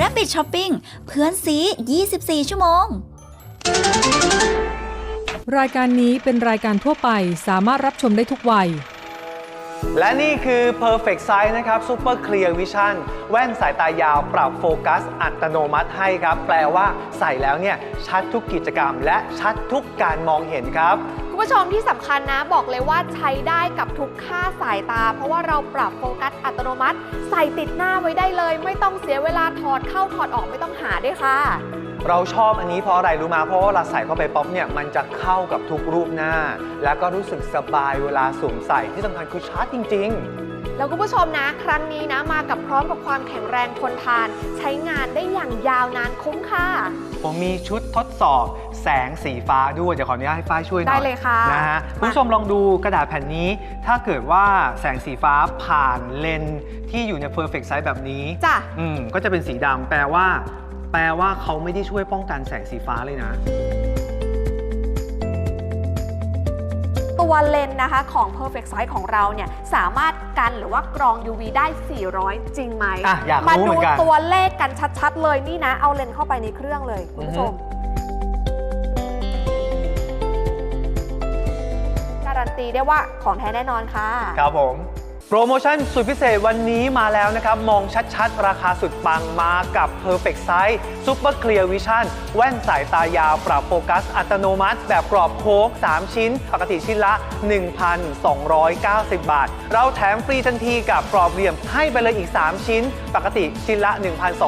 Rabbit Shopping เพื่อนซี 24 ชั่วโมง รายการนี้เป็นรายการทั่วไปสามารถรับชมได้ทุกวัย และนี่คือ Perfect Size นะครับ Super Clear Vision แว่นสายตายาวปรับโฟกัส อัตโนมัติให้ครับ แปลว่าใส่แล้วเนี่ย ชัดทุกกิจกรรม และชัดทุกการมองเห็นครับ คุณผู้ชมที่สำคัญนะบอกเลยว่าใช้ได้กับทุกค่าสายตา เพราะว่าเราปรับโฟกัสอัตโนมัติ ใส่ติดหน้าไว้ได้เลย ไม่ต้องเสียเวลาถอดเข้าถอดออกไม่ต้องหาด้วยค่ะ เราชอบอันนี้เพราะอะไรรู้มาเพราะว่าเราใส่เข้าไปป๊อปเนี่ยมันจะเข้ากับทุกรูปหน้า แล้วก็รู้สึกสบายเวลาสวมใส่ที่สำคัญคือชัดจริง ๆ แล้วคุณผู้ชมนะ ครั้งนี้นะมากับพร้อมกับความแข็งแรงทนทาน ใช้งานได้อย่างยาวนานคุ้มค่ะ ผมมีชุดทดสอบ แสงสีฟ้าด้วยเดี๋ยวขออนุญาตให้ฝ้ายช่วยหน่อยได้เลยค่ะนะฮะคุณผู้ชมลองดูกระดาษแผ่นนี้ ถ้าเกิดว่าแสงสีฟ้าผ่านเลนส์ที่อยู่ใน perfect size แบบนี้จ้ะ อืมก็จะเป็นสีดำแปลว่า แปลว่าเขาไม่ได้ช่วยป้องกันแสงสีฟ้าเลยนะ ตัวเลนส์นะคะของ Perfect Size ของเราเนี่ยสามารถกันหรือว่ากรอง UV ได้ 400 จริงไหมอะอยากรู้มาเหมืดูอนกันตัวเลขกันชัดๆ เลยนี่นะ เอาเลนส์เข้าไปในเครื่องเลยคุณผู้ชมการั ตีได้ว่าของแท้แน่นอนค่ะครับผม โปรโมชั่นสุดพิเศษวันนี้มาแล้วนะครับ มองชัดๆ ราคาสุดปังมากับ Perfect Size Super Clear Vision แว่นสายตายาวปรับโฟกัสอัตโนมัติ แบบกรอบโค้ง 3 ชิ้น ปกติชิ้นละ 1,290 บาท เราแถมฟรีทันทีกับกรอบเหลี่ยมให้ไปเลยอีก 3 ชิ้น ปกติชิ้นละ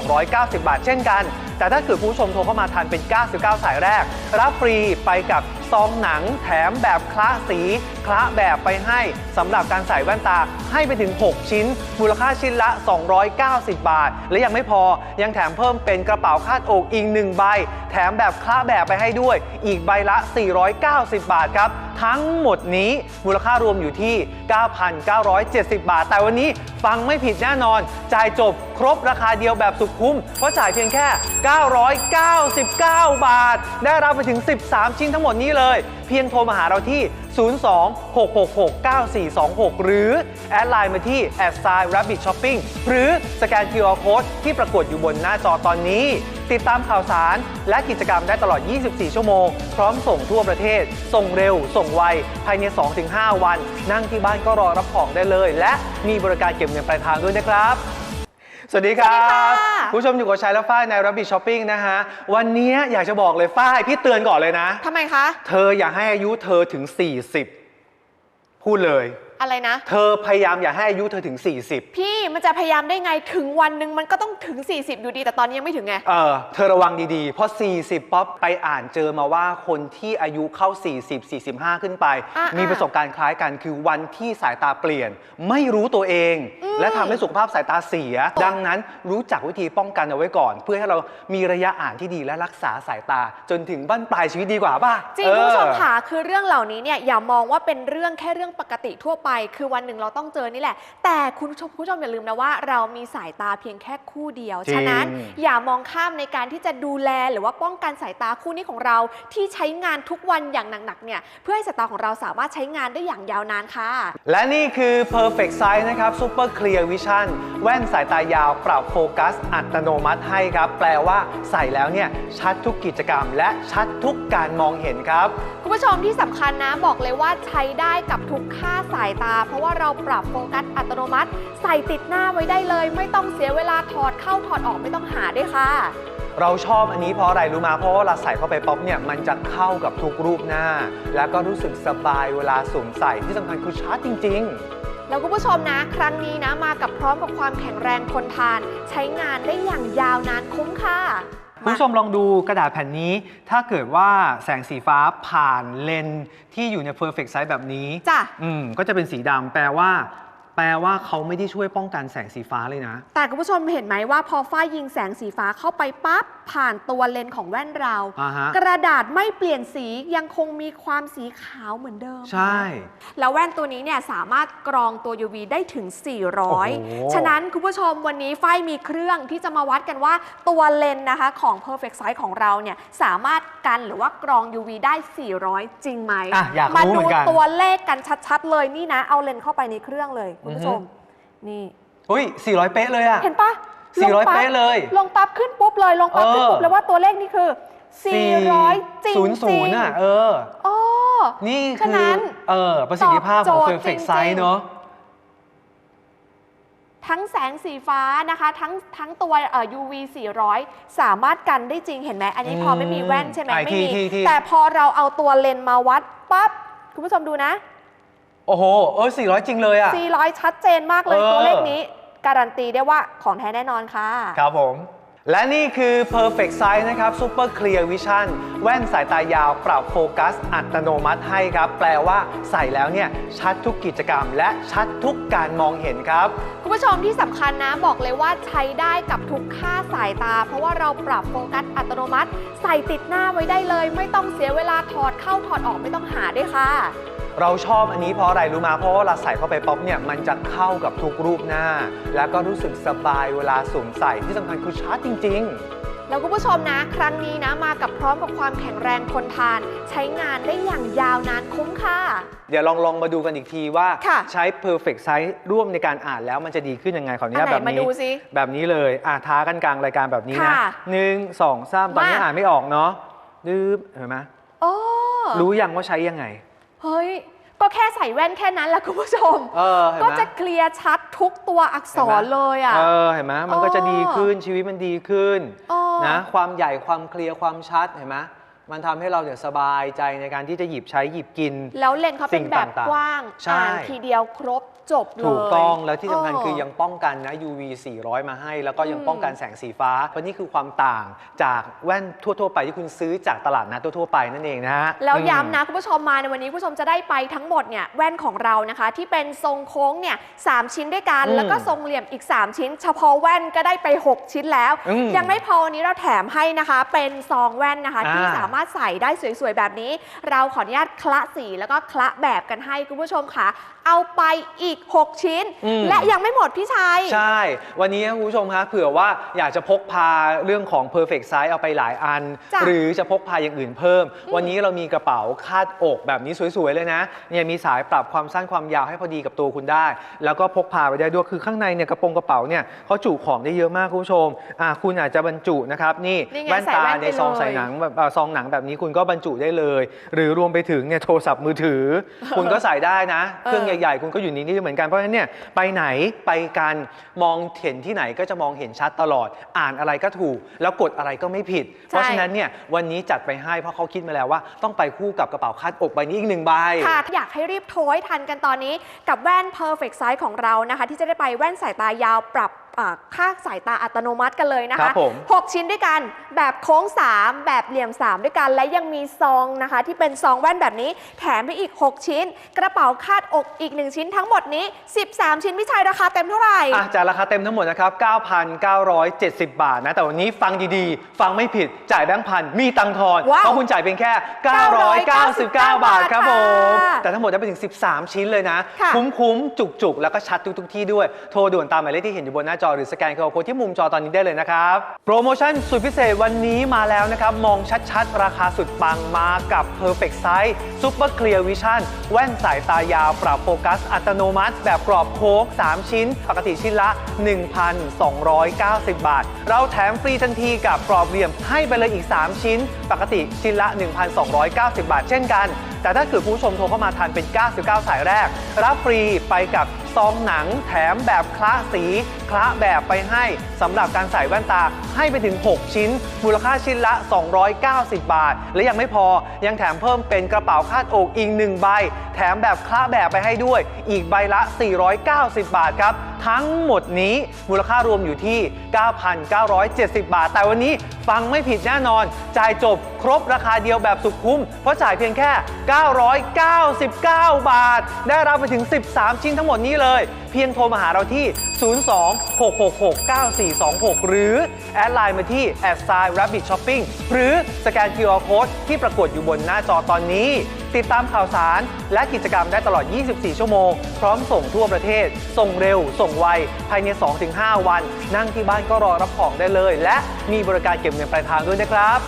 1,290 บาท เช่นกัน แต่ถ้าเกิดผู้ชมโทรเข้ามาทันเป็น 99 สายแรก รับฟรีไปกับ ซองหนังแถมแบบคละสี คละแบบไปให้สำหรับการใส่แว่นตาให้ไปถึง 6 ชิ้น มูลค่าชิ้นละ 290 บาท และยังไม่พอยังแถมเพิ่มเป็นกระเป๋าคาดอกอีก1ใบ แถมแบบคละแบบไปให้ด้วย อีกใบละ 490 บาทครับ ทั้งหมดนี้มูลค่ารวมอยู่ที่ 9,970 บาท แต่วันนี้ฟังไม่ผิดแน่นอน จ่ายจบครบราคาเดียวแบบสุดคุ้ม เพราะจ่ายเพียงแค่ 999 บาท ได้รับไปถึง 13 ชิ้นทั้งหมดนี้เลย เพียงโทรมาหาเราที่ 02-666-9426 หรือแอดไลน์มาที่ a d s i g n rabbit shopping หรือสแกน QR code ที่ปรากฏอยู่บนหน้าจอตอนนี้ ติดตามข่าวสาร และกิจกรรมได้ตลอด 24 ชั่วโมง พร้อมส่งทั่วประเทศ ส่งเร็ว ส่งไว ภายใน 2-5 วัน นั่งที่บ้านก็รอรับของได้เลย และมีบริการเก็บเงินปลายทางด้วยนะครับสวัสดีครัสวัสดีบค่ะผู้ชมอยู่กับชัยและฝ้ายใน Rabbit Shopping นะฮะ วันนี้อยากจะบอกเลยฝ้ายพี่เตือนก่อนเลยนะทำไมคะ เธออย่าให้อายุเธอถึง 40 พูดเลย อะไรนะ เธอพยายามอย่าให้อายุเธอถึง 40 พี่มันจะพยายามได้ไงถึงวันหนึ่งมันก็ต้องถึง 40 อยู่ดี แต่ตอนนี้ยังไม่ถึงไง เออ เธอระวังดีๆ เพราะ 40 ป๊อปไปอ่านเจอมาว่าคนที่อายุเข้า 40 45 ขึ้นไป อะมีอะประสบการณ์คล้ายกันคือวันที่สายตาเปลี่ยน ไม่รู้ตัวเองและทำให้สุขภาพสายตาเสีย ดังนั้นรู้จักวิธีป้องกันเอาไว้ก่อน เพื่อให้เรามีระยะอ่านที่ดีและรักษาสายตา จนถึงบั้นปลายชีวิตดีกว่าป่ะจริงเออคุณผู้ชมค่ะคือเรื่องเหล่านี้เนี่ยอย่ามองว่าเป็นเรื่องแค่เรื่องปกติทั่วไปคือวันหนึ่งเราต้องเจอนี่แหละ แต่คุณผู้ชมคุณผู้ชมอย่าลืมนะว่า เรามีสายตาเพียงแค่คู่เดียว จริง ฉะนั้นอย่ามองข้ามในการที่จะดูแลหรือว่าป้องกันสายตาคู่นี้ของเรา ที่ใช้งานทุกวันอย่างหนักๆเนี่ยเพื่อให้สายตาของเราสามารถใช้งานได้อย่างยาวนานค่ะ และนี่คือ Perfect Size นะครับ Super Clear Vision แว่นสายตายาวปรับโฟกัส อัตโนมัติให้ครับ แปลว่าใส่แล้วเนี่ย ชัดทุกกิจกรรม และชัดทุกการมองเห็นครับ คุณผู้ชมที่สำคัญนะบอกเลยว่าใช้ได้กับทุกค่าสายตา เพราะว่าเราปรับโฟกัสอัตโนมัติ ใส่ติดหน้าไว้ได้เลย ไม่ต้องเสียเวลาถอดเข้าถอดออกไม่ต้องหาด้วยค่ะ เราชอบอันนี้เพราะอะไรรู้มาเพราะว่าเราใส่เข้าไปป๊อปเนี่ยมันจะเข้ากับทุกรูปหน้า แล้วก็รู้สึกสบายเวลาสวมใส่ที่สำคัญคือชัดจริง ๆแล้วคุณผู้ชมนะ ครั้งนี้นะมากับพร้อมกับความแข็งแรงทนทาน ใช้งานได้อย่างยาวนานคุ้มค่ะ คุณผู้ชมลองดูกระดาษแผ่นนี้ ถ้าเกิดว่าแสงสีฟ้าผ่านเลนส์ที่อยู่ใน perfect size แบบนี้จ้ะ อืมก็จะเป็นสีดำแปลว่า แปลว่าเขาไม่ได้ช่วยป้องกันแสงสีฟ้าเลยนะ แต่คุณผู้ชมเห็นไหมว่าพอฝ้ายยิงแสงสีฟ้าเข้าไปปั๊บ ผ่านตัวเลนส์ของแว่นเรา อ่าฮะ กระดาษไม่เปลี่ยนสียังคงมีความสีขาวเหมือนเดิม ใช่ แล้วแว่นตัวนี้เนี่ยสามารถกรองตัว UV ได้ถึง โอ้โห400 ฉะนั้นคุณผู้ชมวันนี้ฝ้ายมีเครื่องที่จะมาวัดกันว่าตัวเลนส์นะคะของ Perfect Size ของเราเนี่ยสามารถกันหรือว่ากรอง UV ได้ 400 จริงไหม อะอยากมารู้เหดูมือนกัน ตัวเลขกันชัดๆ เลยนี่นะ เอาเลนส์เข้าไปในเครื่องเลย คุณผู้ชม นี่อุ้ย 400 เป๊ะเลยอะ เห็นปะ 400ลงปั๊บเป๊ะเลย ลงปั๊บขึ้นปุ๊บเลยลงปั๊บขึ้นปุ๊บเออแล้วว่าตัวเลขนี่คือ 400 จริงศูนย์ศูนย์อะเออโอ้นี่ฉะคืนั้อนเออประสิทธิภาพของตอบโจทย์ Perfect จริงๆ Size เนอะทั้งแสงสีฟ้านะคะทั้งทั้งตัวเอ่อ UV 400 สามารถกันได้จริงเห็นไหมอันนี้พอไม่มีแว่นใช่ไหมอะไม่ที่มีที่ที่แต่พอเราเอาตัวเลนส์มาวัดปั๊บคุณผู้ชมดูนะ โอ้โหเออ400 จริงเลยอะ400 ชัดเจนมากเลยเออตัวเลขนี้ การันตีได้ว่าของแท้แน่นอนค่ะ ครับผม และนี่คือ Perfect Size นะครับ Super Clear Vision แว่นสายตายาวปรับโฟกัส อัตโนมัติให้ครับ แปลว่าใส่แล้วเนี่ย ชัดทุกกิจกรรม และชัดทุกการมองเห็นครับ คุณผู้ชมที่สำคัญนะบอกเลยว่าใช้ได้กับทุกค่าสายตา เพราะว่าเราปรับโฟกัสอัตโนมัติ ใส่ติดหน้าไว้ได้เลย ไม่ต้องเสียเวลาถอดเข้าถอดออกไม่ต้องหาด้วยค่ะ เราชอบอันนี้เพราะอะไรรู้มาเพราะว่าเราใส่เข้าไปป๊อปเนี่ยมันจะเข้ากับทุกรูปหน้า แล้วก็รู้สึกสบายเวลาสวมใส่ที่สำคัญคือชัดจริง ๆ แล้วคุณผู้ชมนะ ครั้งนี้นะมากับพร้อมกับความแข็งแรงทนทาน ใช้งานได้อย่างยาวนานคุ้มค่าเดี๋ยวลองลองมาดูกันอีกทีว่าค่ะ ใช้ perfect size ร่วมในการอ่านแล้วมันจะดีขึ้นยังไงขออนุญาตอันไหนแบบมานี้ ดูสิแบบนี้เลยอะท้ากันกลางรายการแบบนี้นะค่ะหนึ่งสองสามตอนนี้มา อ่านไม่ออกเนาะดื้อเห็นไหมโอ้รู้ยังว่าใช้ยังไง เฮ้ย ก็แค่ใส่แว่นแค่นั้นแหละคุณผู้ชม เออเห็นก็ไหม จะเคลียร์ชัดทุกตัวอักษรเลยอะ เออเห็นไหมมันก็จะดีขึ้นชีวิตมันดีขึ้นเออ นะความใหญ่ความเคลียร์ความชัดเห็นไหมมันทำให้เราเนี่ยสบายใจในการที่จะหยิบใช้หยิบกิน แล้วเลนส์เขาเป็นแบบสิ่งต่างๆกว้าง ใช่ อ่านทีเดียวครบ จบเลย ถูกต้องแล้วที่สำคัญเคือยังป้องกันนะ UV 400 มาให้ แล้วก็ยังอืมป้องกันแสงสีฟ้า เพราะนี่คือความต่างจากแว่นทั่ว ๆ ไปที่คุณซื้อจากตลาดนัดทั่ว ๆ ไปนั่นเองนะฮะแล้วอืมย้ำนะ คุณผู้ชมมาในวันนี้คุณผู้ชมจะได้ไปทั้งหมดเนี่ยแว่นของเรานะคะ ที่เป็นทรงโค้งเนี่ยสามชิ้นด้วยกันอืมแล้วก็ทรงเหลี่ยมอีก 3 ชิ้น เฉพาะแว่นก็ได้ไป 6 ชิ้นแล้วอืมยังไม่พอวันนี้เราแถมให้นะคะ เป็นซองแว่นนะคะอ่าที่สามารถใส่ได้สวยๆแบบนี้ เราขออนุญาตคละสีแล้วก็คละแบบกันให้คุณผู้ชมค่ะ เอาไปอีก6 ชิ้น อืม และยังไม่หมดพี่ชัย ใช่ วันนี้คุณผู้ชมคะเผื่อว่าอยากจะพกพาเรื่องของ perfect size เอาไปหลายอัน จ้ะหรือจะพกพาอย่างอื่นเพิ่ม วันนี้เรามีกระเป๋าคาดอกแบบนี้สวยๆเลยนะเนี่ยมีสายปรับความสั้นความยาวให้พอดีกับตัวคุณได้ แล้วก็พกพาไปได้ด้วยคือข้างในเนี่ยกระโปรงกระเป๋าเนี่ยเขาจุของได้เยอะมากคุณผู้ชมอะคุณอาจจะบรรจุนะครับนี่นี่ไงแว่นใส่ตาแว่นไปในซองเลย ใส่หนังแบบเอ่อซองหนังแบบนี้คุณก็บรรจุได้เลย หรือรวมไปถึงเนี่ยโทรศัพท์มือถือ คุณก็ใส่ได้นะ เครื่องเออใหญ่ๆ คุณก็อยู่ในนี้เหมือนกันเพราะฉะนั้นเนี่ยไปไหนไปกันมองเห็นที่ไหนก็จะมองเห็นชัดตลอด อ่านอะไรก็ถูก แล้วกดอะไรก็ไม่ผิด เพราะฉะนั้นเนี่ยวันนี้จัดไปให้เพราะเขาคิดมาแล้วว่า ต้องไปคู่กับกระเป๋าคาดอกใบนี้อีกหนึ่งใบค่ะอยากให้รีบโทรให้ทันกันตอนนี้ กับแว่น Perfect Size ของเรานะคะ ที่จะได้ไปแว่นสายตายาวปรับอ่า ค่าสายตาอัตโนมัติกันเลยนะครัคะบผม6ชิ้นด้วยกันแบบโค้ง 3 แบบเหลี่ยม 3 ด้วยกัน และยังมีซองนะคะ ที่เป็นซองแว่นแบบนี้ แถมไปอีก 6 ชิ้น กระเป๋าคาดอกอีก 1 ชิ้นทั้งหมดนี้ 13 ชิ้นพี่ชัยราคาเต็มเท่าไหร่อะจากราคาเต็มทั้งหมดนะครับ 9,970 บาทนะ แต่วันนี้ฟังดีๆ ฟังไม่ผิดจ่ายแบงค์พันมีตังค์ทอนว้าวเพราะคุณจ่ายเพียงแค่ 999 บาทครับผมค่ะแต่ทั้งหมดได้ไปถึง 13 ชิ้นเลยนะค่ะคุ้มๆจุกๆ แล้วก็ชัดทุกๆที่ด้วยโทรด่วนตามหมายเลขที่เห็นอยู่บนหน้าจอหรือสแกนเคอร์โค้ดที่มุมจอตอนนี้ได้เลยนะครับ โปรโมชั่นสุดพิเศษวันนี้มาแล้วนะครับ มองชัดๆ ราคาสุดปังมากับ Perfect Size Super Clear Vision แว่นสายตายาวปรับโฟกัสอัตโนมัติ แบบกรอบโค้ง 3 ชิ้น ปกติชิ้นละ 1,290 บาท เราแถมฟรีทันทีกับกรอบเหลี่ยมให้ไปเลยอีก 3 ชิ้น ปกติชิ้นละ 1,290 บาท เช่นกัน แต่ถ้าเกิดคุณผู้ชมโทรเข้ามาทันเป็น 99 สายแรก รับฟรีไปกับซองหนังแถมแบบคละสี คละแบบไปให้สำหรับการใส่แว่นตาให้ไปถึง 6 ชิ้น มูลค่าชิ้นละ 290 บาท และยังไม่พอยังแถมเพิ่มเป็นกระเป๋าคาดอกอีก1ใบ แถมแบบคละแบบไปให้ด้วย อีกใบละ 490 บาทครับ ทั้งหมดนี้มูลค่ารวมอยู่ที่ 9,970 บาท แต่วันนี้ฟังไม่ผิดแน่นอน จ่ายจบครบราคาเดียวแบบสุดคุ้ม เพราะจ่ายเพียงแค่ 999 บาท ได้รับไปถึง 13 ชิ้นทั้งหมดนี้เลย เพียงโทรมาหาเราที่ 02-666-9426 หรือ แอดไลน์มาที่ a d s i g n rabbit shopping หรือสแกน QR code ที่ปรากฏอยู่บนหน้าจอตอนนี้ ติดตามข่าวสารและกิจกรรมได้ตลอด 24 ชั่วโมง พร้อมส่งทั่วประเทศ ส่งเร็ว ส่งไว ภายใน 2-5 วัน นั่งที่บ้านก็รอรับของได้เลย และมีบริการเก็บเงินปลายทางด้วยนะครับ